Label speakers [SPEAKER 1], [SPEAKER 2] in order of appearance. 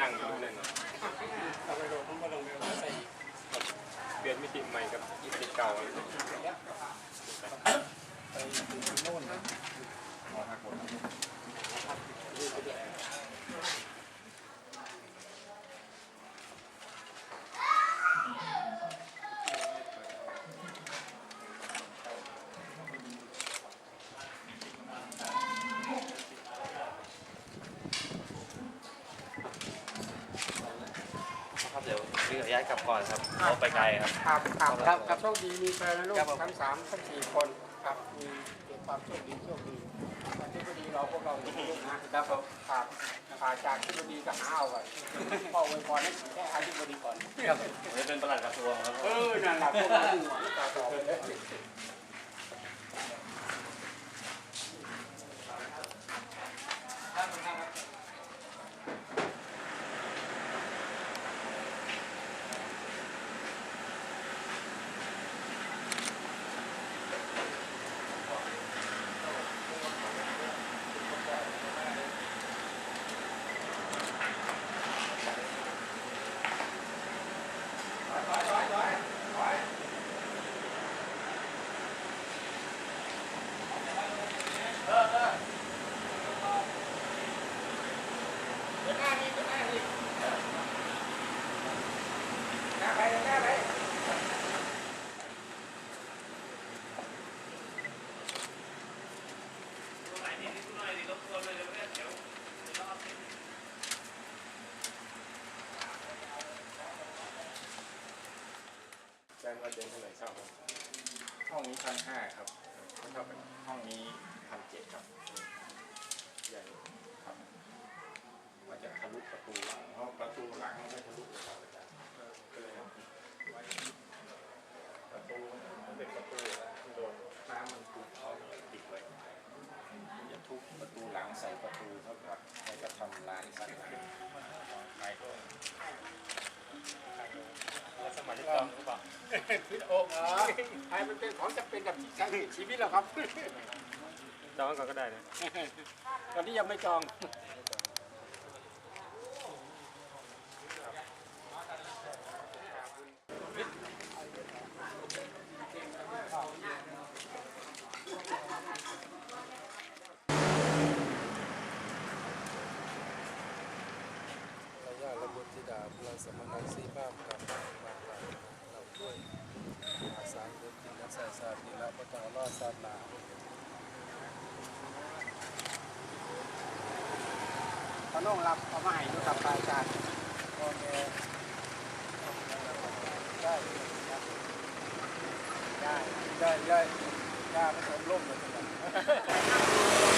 [SPEAKER 1] นั่งอยู่นั่น
[SPEAKER 2] เอาไปโดนมันมาลงเวลาใส่
[SPEAKER 1] เปลี่ยนมิติใหม่กับมิติเก่าอะไรอย่างเงี้ย
[SPEAKER 2] ไปโน่นนะ
[SPEAKER 3] ครับเดี๋ยว พี่ขออนุญาตกลับก่อนครับเขาไปไกลครับ
[SPEAKER 2] ครับครับครับครับโชคดีมีแฟนและลูกทั้งสามทั้งสี่คนครับมีเกิดความโชคดีโชคดีวันที่พอดีเราพวกเรามีลูกนะครับผมครับผ่าจากที่พอดีก็หาเอาไว้พ่อไว้พรให้แค่อาทิตย์พอดีก่อน
[SPEAKER 3] ครับผมจะเป็นประหลัดกระทรวงครับ
[SPEAKER 2] เออนั่นแหละพวกเราหัวไม่ตาต่อเลย
[SPEAKER 1] แจ้งว่าเดือนเท่าไหร่เช่าครับ
[SPEAKER 4] ห้องนี้พันห้าครับเท่ากับห้องนี้พันเจ็ดครับ
[SPEAKER 1] ใหญ่
[SPEAKER 4] ครับมันจะทะลุประตูหลังเพราะประตูหลังมันไม่ทะลุประตูอาจารย์
[SPEAKER 1] ก็เลยครับ
[SPEAKER 4] ประตูมันเป็นประตูแล้วมันโดนน้ำมันถูกเขาติดไว้จะทุบประตูหลัง ใส่ประตูเท่ากับให้ก็ทำร้านสั่นไปก็
[SPEAKER 1] แล้วสมัยที่จองหรือเปล่า
[SPEAKER 2] พิษอกเหรอไอ้มันเป็นของจะเป็นกับใช้ชีวิตหรอครับ
[SPEAKER 1] จองก่อนก็ได้นะ
[SPEAKER 2] ตอนนี้ยังไม่จอง
[SPEAKER 5] ระยะระบุธิดาพลังส มนังสีภาพกับมามาเราด้วยอาสารเดินกินนักสายศาสตร์ดีแล้วก็ต้องรอดศาสนา
[SPEAKER 2] ตอนน้องรับเอามาให้ดูกับอาจารย์
[SPEAKER 5] พ่อแม่ได้ครับได้ได้ได้ได้ผสมร่มเลยกัน